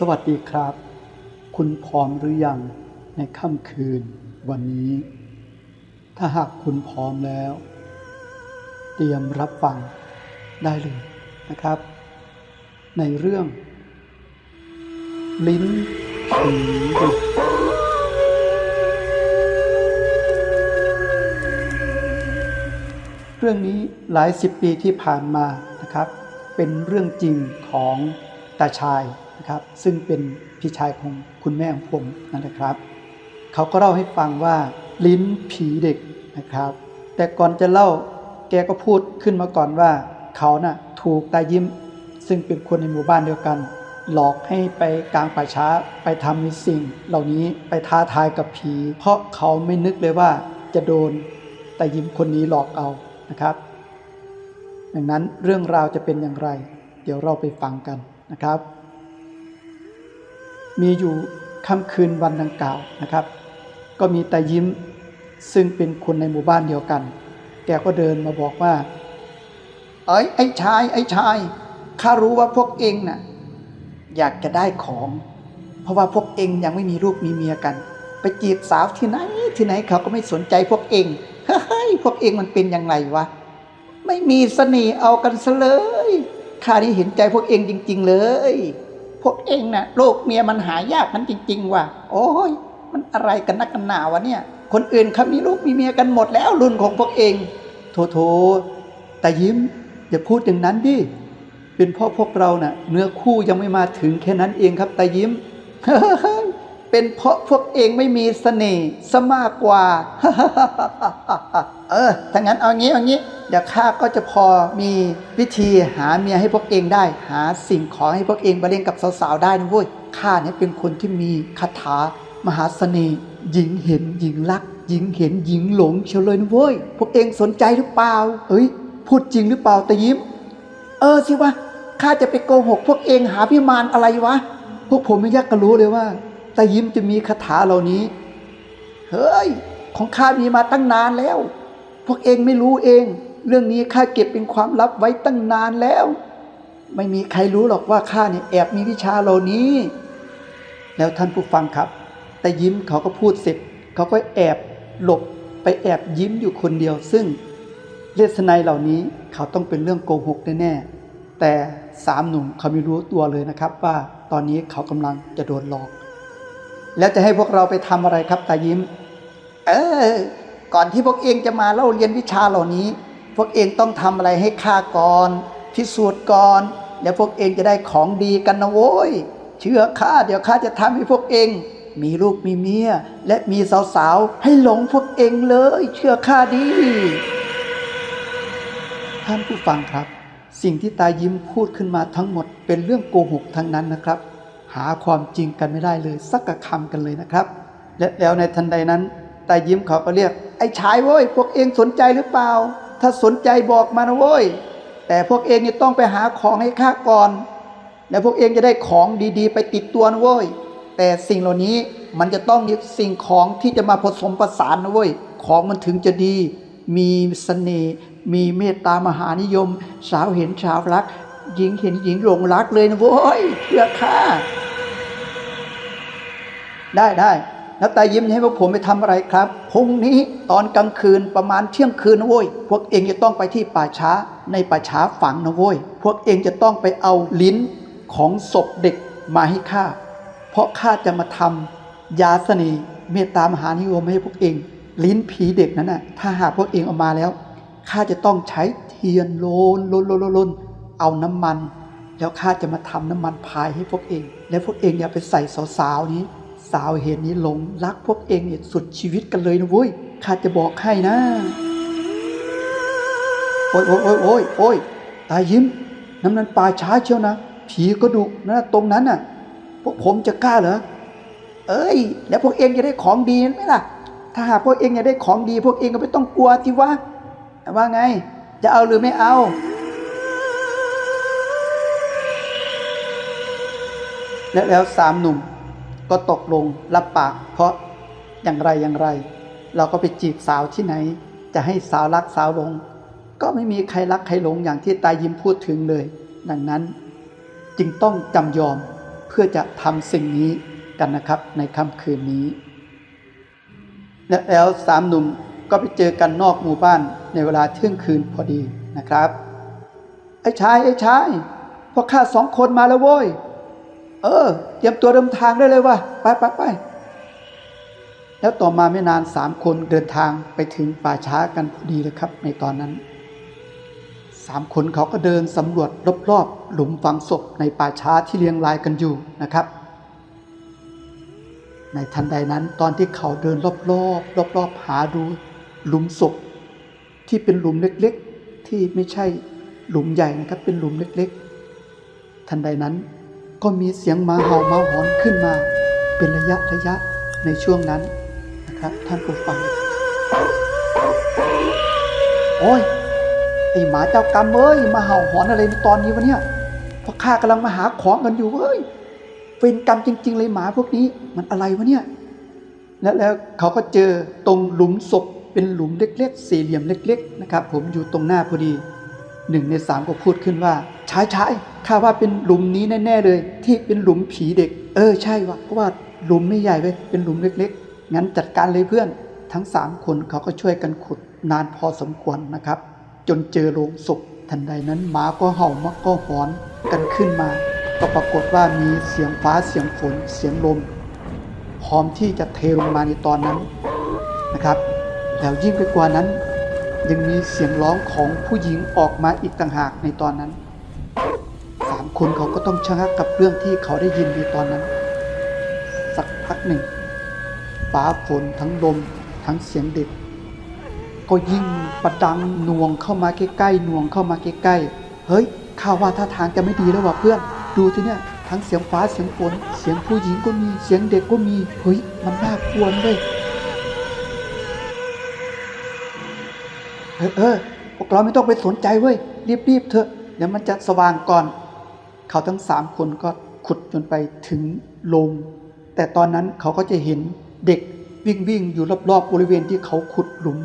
สวัสดีครับ คุณพร้อมหรือยังในค่ำคืนวันนี้ ถ้าหากคุณพร้อมแล้ว เตรียมรับฟังได้เลยนะครับ ในเรื่อง ลิ้นผีดุเรื่องนี้หลายสิบปีที่ผ่านมานะครับ เป็นเรื่องจริงของตาชาย นะครับ ซึ่งเป็นพี่ชายของคุณแม่ของผมนั่นแหละครับ เขาก็เล่าให้ฟังว่าลิ้นผีเด็กนะครับ แต่ก่อนจะเล่าแกก็พูดขึ้นมาก่อนว่า เขาน่ะถูกตายิ้ม ซึ่งเป็นคนในหมู่บ้านเดียวกัน หลอกให้ไปกลางป่าช้าไปทำในสิ่ง เหล่านี้ไปท้าทายกับผี เพราะเขาไม่นึกเลยว่าจะโดนตายิ้มคนนี้หลอกเอานะครับดังนั้นเรื่องราวจะเป็นอย่างไร เดี๋ยวเราไปฟังกันนะครับ มีอยู่ค่ำคืนวันดังกล่าวนะครับ ก็มีตายิ้มซึ่งเป็นคนในหมู่บ้านเดียวกัน แกก็เดินมาบอกว่า เอ้ยไอ้ชาย ไอ้ชายข้ารู้ว่าพวกเองน่ะ อยากจะได้ของ เพราะว่าพวกเองยังไม่มีลูกมีเมียกัน ไปจีบสาวที่ไหนที่ไหนเขาก็ไม่สนใจพวกเองเฮ้ยพวกเองมันเป็นยังไงวะไม่มีเสน่ห์เอากันซะเลยข้านี่เห็นใจพวกเองจริง ๆ เลย พวกเองน่ะโลกเมียมันหายากนั้นจริง ๆ ว่ะ โอ้ย มันอะไรกันนักกันหนาวะเนี่ย คนอื่นเขามีลูกมีเมียกันหมดแล้วรุ่นของพวกเอง โถโถแต่ยิ้มอย่าพูดอย่างนั้นดิเป็นเพราะพวกเราน่ะเนื้อคู่ยังไม่มาถึงแค่นั้นเองครับตายิ้มเเป็นเพราะพวกเองไม่มีเสน่ห์ซะมากกว่า เออถ้างั้นเอางี้เอางี้ เดี๋ยวข้าก็จะพอมีวิธีหาเมียให้พวกเองได้ หาสิ่งของให้พวกเองมาเล่นกับสาวๆได้นะเว้ยข้าเนี่ยเป็นคนที่มีคาถามหาเสน่ห์หญิงเห็นหญิงรัก หญิงเห็นหญิงหลงเชียวเลยนะเว้ยพวกเองสนใจหรือเปล่า เอ้ย พูดจริงหรือเปล่าตายิ้ม เออสิวะข้าจะไปโกหก พวกเองหาพิมานอะไรวะ พวกผมไม่ยากจะรู้เลยว่า ตายิ้มจะมีคาถาเหล่านี้ เฮ้ย ของข้ามีมาตั้งนานแล้ว พวกเองไม่รู้เอง เรื่องนี้ข้าเก็บเป็นความลับไว้ตั้งนานแล้ว ไม่มีใครรู้หรอกว่าข้าเนี่ยแอบมีวิชาเหล่านี้ แล้วท่านผู้ฟังครับ แต่ยิ้มเขาก็พูดเสร็จ เขาก็แอบหลบไปแอบยิ้มอยู่คนเดียวซึ่งเลสไนเหล่านี้เขาต้องเป็นเรื่องโกหกแน่ๆแต่สามหนุ่มเขาไม่รู้ตัวเลยนะครับว่าตอนนี้เขากำลังจะโดนหลอก แล้วจะให้พวกเราไปทำอะไรครับตายิ้ม เออ ก่อนที่พวกเองจะมาเล่าเรียนวิชาเหล่านี้ พวกเองต้องทำอะไรให้ข้าก่อนพิสูจน์ก่อน แล้วพวกเองจะได้ของดีกันนะโว้ย เชื่อข้าเดี๋ยวข้าจะทำให้พวกเอง มีลูกมีเมีย และมีสาวๆ ให้หลงพวกเองเลย เชื่อข้าดีท่านผู้ฟังครับ สิ่งที่ตายิ้มพูดขึ้นมาทั้งหมดเป็นเรื่องโกหกทั้งนั้นนะครับ หาความจริงกันไม่ได้เลย สักกะคำกันเลยนะครับ และแล้วในทันใดนั้นตายิ้มเขาก็เรียก ไอ้ชายเว้ยพวกเองสนใจหรือเปล่า ถ้าสนใจบอกมานะเว้ยแต่พวกเองนี่ต้องไปหาของให้ข้าก่อน แล้วพวกเองจะได้ของดีๆ ไปติดตัวนะเว้ยแต่สิ่งเหล่านี้มันจะต้องมีสิ่งของที่จะมาผสมประสานนะเว้ยของมันถึงจะดี มีเสน่ห์มีเมตตามหานิยม สาวเห็นสาวรักหญิงเห็นหญิงหลงรักเลยนะเว้ยเชื่อข้า ได้ได้แล้วตายิ้มให้พวกผมไปทำอะไรครับพรุ่งนี้ตอนกลางคืนประมาณเที่ยงคืนนะเว้ย พวกเองจะต้องไปที่ป่าช้าในป่าช้าฝังนะเว้ย พวกเองจะต้องไปเอาลิ้นของศพเด็กมาให้ข้า เพราะข้าจะมาทำยาเสน่ห์เมตตามหานิยมให้พวกเอง ลิ้นผีเด็กนั้นน่ะ ถ้าหากพวกเองเอามาแล้วข้าจะต้องใช้เทียนโลนโลนโลนโลนเอาน้ำมัน แล้วข้าจะมาทำน้ำมันพายให้พวกเอง แล้วพวกเองอย่าไปใส่สาวๆนี้ สาวเห็นนี้หลงรักพวกเองเนี่ยสุดชีวิตกันเลยนะเว้ยข้าจะบอกให้นะ โอ้ยโอ้ยโอ้ยโอ้ยโอ้ยตายยิ้มน้ำนั้นป่าช้าเชียวนะ ผีก็ดุนะตรงนั้นน่ะ พวกผมจะกล้าเหรอ เอ้ย แล้วพวกเองจะได้ของดีไหมล่ะ ถ้าหากพวกเองอยากได้ของดี พวกเองก็ไม่ต้องกลัวที่ว่าว่าไง จะเอาหรือไม่เอาและแล้วสามหนุ่ม ก็ตกลงรับปากเพราะอย่างไรอย่างไร เราก็ไปจีบสาวที่ไหน จะให้สาวรักสาวหลง ก็ไม่มีใครรักใครหลงอย่างที่ตายิ้มพูดถึงเลย ดังนั้น จึงต้องจำยอมเพื่อจะทำสิ่งนี้กันนะครับในค่ำคืนนี้ และแล้วสามหนุ่มก็ไปเจอกันนอกหมู่บ้านในเวลาเที่ยงคืนพอดีนะครับ ไอ้ชายไอ้ชายพวกข้าสองคนมาแล้วโว้ย เออ เตรียมตัวเดินทางได้เลยว่ะไปไปไปแล้วต่อมาไม่นานสามคนเดินทางไปถึงป่าช้ากันพอดีเลยครับ ในตอนนั้นสามคนเขาก็เดินสำรวจรอบๆหลุมฝังศพในป่าช้าที่เรียงรายกันอยู่นะครับ ในทันใดนั้นตอนที่เขาเดินรอบๆรอบๆหาดูหลุมศพที่เป็นหลุมเล็กๆ ที่ไม่ใช่หลุมใหญ่นะครับ เป็นหลุมเล็กๆ ทันใดนั้น ก็มีเสียงหมาเห่าหมาหอนขึ้นมาเป็นระยะระยะในช่วงนั้นนะครับ ท่านผู้ฟัง โอ้ยไอหมาเจ้ากรรมเอ้ยมาเห่าหอนอะไรในตอนนี้วะเนี่ยเพราะข้ากำลังมาหาของกันอยู่เว้ยเป็นกรรมจริง ๆ เลยหมาพวกนี้มันอะไรวะเนี่ยแล้วแล้วเขาก็เจอตรงหลุมศพเป็นหลุมเล็ก ๆ สี่เหลี่ยมเล็ก ๆ นะครับ ผมอยู่ตรงหน้าพอดี หนึ่งในสามก็พูดขึ้นว่าชายชายข้าว่าเป็นหลุมนี้แน่ๆเลย ที่เป็นหลุมผีเด็ก เออใช่วะเพราะว่าหลุมไม่ใหญ่เลยเป็นหลุมเล็กๆงั้นจัดการเลยเพื่อน ทั้งสามคนเขาก็ช่วยกันขุดนานพอสมควรนะครับ จนเจอโลงศพทันใดนั้นหมาก็เห่ามักก็หอนกันขึ้นมาก็ปรากฏว่ามีเสียงฟ้าเสียงฝนเสียงลม พร้อมที่จะเทลงมาในตอนนั้นนะครับ แล้วยิ่งไปกว่านั้น ยังมีเสียงร้องของผู้หญิงออกมาอีกต่างหากในตอนนั้นสามคนเขาก็ต้องชะงักกับเรื่องที่เขาได้ยินในตอนนั้น สักพักหนึ่ง ฟ้าฝนทั้งลมทั้งเสียงเด็ก ก็ยิ่งประดังหน่วงเข้ามาใกล้ๆหน่วงเข้ามาใกล้ๆเฮ้ยข้าว่าท่าทางจะไม่ดีแล้วว่ะเพื่อน ดูที่เนี่ยทั้งเสียงฟ้าเสียงฝน เสียงผู้หญิงก็มีเสียงเด็กก็มีเฮ้ยมันน่ากลัวเลย เออเออพวกเราไม่ต้องไปสนใจเว้ยรีบๆเถอะเดี๋ยวมันจะสว่างก่อน เขาทั้งสามคนก็ขุดจนไปถึงโลงแต่ตอนนั้นเขาก็จะเห็นเด็กวิ่งวิ่งอยู่รอบๆบริเวณที่เขาขุดหลุม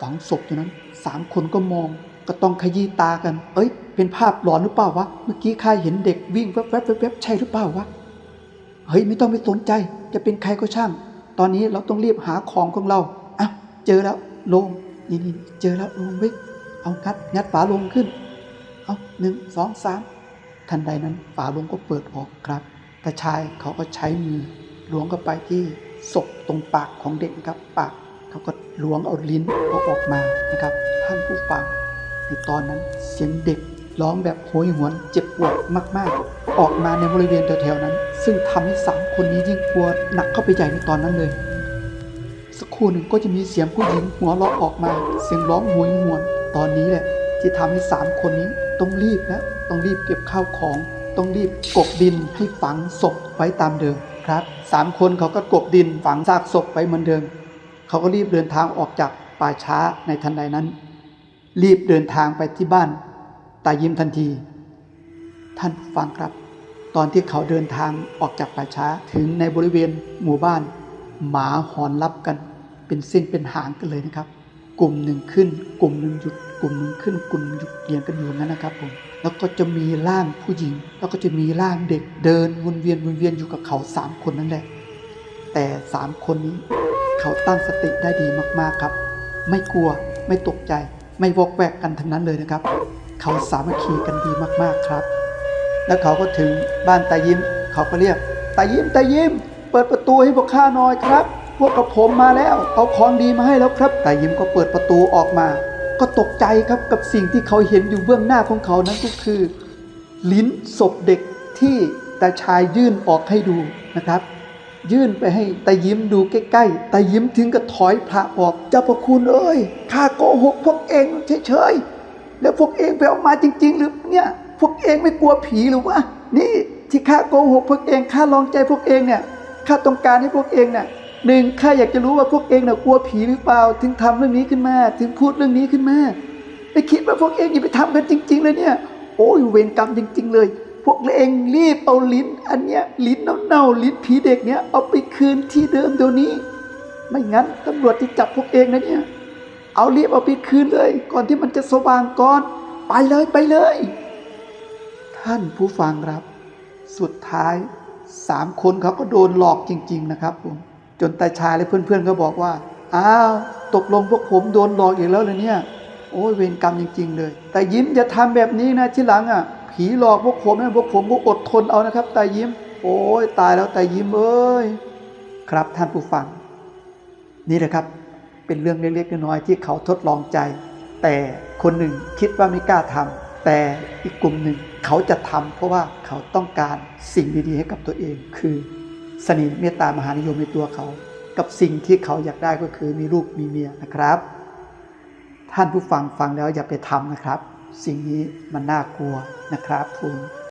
ฝังศพอยู่นั้นสามคนก็มองก็ต้องขยี้ตากัน เอ้ย เป็นภาพหลอนหรือเปล่าวะ เมื่อกี้ข้าเห็นเด็กวิ่งแวบๆแวบๆใช่หรือเปล่าวะ เฮ้ย ไม่ต้องไปสนใจ จะเป็นใครก็ช่าง ตอนนี้เราต้องรีบหาของของเราอะเจอแล้วลง นี่นี่เจอแล้วลงวิกเอางัดงัดฝาลงขึ้น เอาหนึ่งสองสามทันใดนั้นฝาลงก็เปิดออกครับแต่ชายเขาก็ใช้มือล้วงเข้าไปที่ศพตรงปากของเด็กครับปากเขาก็ล้วงเอาลิ้นเอาออกมานะครับท่านผู้ฟังในตอนนั้นเสียงเด็กร้องแบบโหยหวนเจ็บปวดมาก ๆ ออกมาในบริเวณแถวๆนั้น ซึ่งทำให้สามคนนี้ยิ่งกลัวหนักเข้าไปใหญ่ในตอนนั้นเลย สักครู่หนึ่งก็จะมีเสียงผู้หญิงหัวเราะออกมา เสียงร้องโหยหวน ตอนนี้แหละที่ทำให้สามคนนี้ต้องรีบแล้วต้องรีบเก็บข้าวของ ต้องรีบกบดินให้ฝังศพไว้ตามเดิมครับสามคนเขาก็กบดินฝังซากศพไว้เหมือนเดิม เขาก็รีบเดินทางออกจากป่าช้าในทันใดนั้น รีบเดินทางไปที่บ้านตายิ้มทันที ท่านฟังครับ ตอนที่เขาเดินทางออกจากป่าช้าถึงในบริเวณหมู่บ้าน หมาหอนรับกัน เป็นเส้นเป็นหางกันเลยนะครับ กลุ่มหนึ่งขึ้น กลุ่มหนึ่งหยุด กลุ่มหนึ่งขึ้น กลุ่มหนึ่งหยุดเรียงกันอยู่นั้นนะครับผมแล้วก็จะมีร่างผู้หญิง แล้วก็จะมีร่างเด็กเดินวนเวียนวนเวียนอยู่กับเขาสามคนนั่นแหละแต่สามคนนี้เขาตั้งสติได้ดีมากๆครับ ไม่กลัวไม่ตกใจ ไม่วอกแวกกันทั้งนั้นเลยนะครับ เขาสามัคคีกันดีมากๆครับ แล้วเขาก็ถึงบ้านตายิ้ม เขาก็เรียกตายิ้มตายิ้ม เปิดประตูให้พวกข้าหน่อยครับ พวกกับผมมาแล้ว เอาของดีมาให้แล้วครับ แตายิ้มก็เปิดประตูออกมา ก็ตกใจครับกับสิ่งที่เขาเห็นอยู่เบื้องหน้าของเขานั้นก็คือ ลิ้นศพเด็กที่ตาชายยื่นออกให้ดูนะครับ ยื่นไปให้ตายิ้มดูใกล้ๆตายิ้มถึงกับถอยพระออกเจ้าพระคุณเอ้ยข้าโกหกพวกเองเฉยๆแล้วพวกเองไปเอามาจริง ๆ หรือเนี่ยพวกเองไม่กลัวผีหรือวะนี่ที่ข้าโกหกพวกเองข้าลองใจพวกเองเนี่ยข้าต้องการให้พวกเองเนี่ย หนึ่งข้าอยากจะรู้ว่าพวกเองเนี่ยกลัวผีหรือเปล่า ถึงทำเรื่องนี้ขึ้นมา ถึงพูดเรื่องนี้ขึ้นมาไม่คิดว่าพวกเองอย่าไปทำกันจริง ๆ เลยเนี่ย โอ้ยเวรกรรมจริง ๆ เลย พวกเองรีบเอาลิ้น อันเนี้ยลิ้นเน่าๆลิ้นผีเด็กเนี้ยเอาไปคืนที่เดิมเดี๋ยวนี้ ไม่งั้นตำรวจจะจับพวกเองนะเนี่ย เอารีบเอาไปคืนเลย ก่อนที่มันจะสว่างก่อนไปเลยไปเลย ท่านผู้ฟังครับ สุดท้ายสามคนเขาก็โดนหลอกจริง ๆ นะครับผม จนตาชายและเพื่อนๆก็บอกว่าอ้าวตกลงพวกผมโดนหลอกอีกแล้วเลยเนี่ย โอ้ยเวรกรรมจริง ๆ เลย แต่ยิ้มอย่าทำแบบนี้นะที่หลังอะ ผีหลอกพวกผมนะพวกผมก็อดทนเอานะครับตายิ้ม โอ้ยตายแล้วตายิ้มเอ้ยครับท่านผู้ฟัง นี่แหละครับเป็นเรื่องเล็กๆน้อยๆที่เขาทดลองใจ แต่คนหนึ่งคิดว่าไม่กล้าทำแต่อีกกลุ่มหนึ่งเขาจะทำเพราะว่าเขาต้องการสิ่งดีๆให้กับตัวเองคือ สน่ห์เมตตามหานิยมในตัวเขา กับสิ่งที่เขาอยากได้ก็คือมีลูกมีเมียนะครับ ท่านผู้ฟังฟังแล้วอย่าไปทำนะครับ สิ่งนี้มันน่ากลัวนะครับคุณ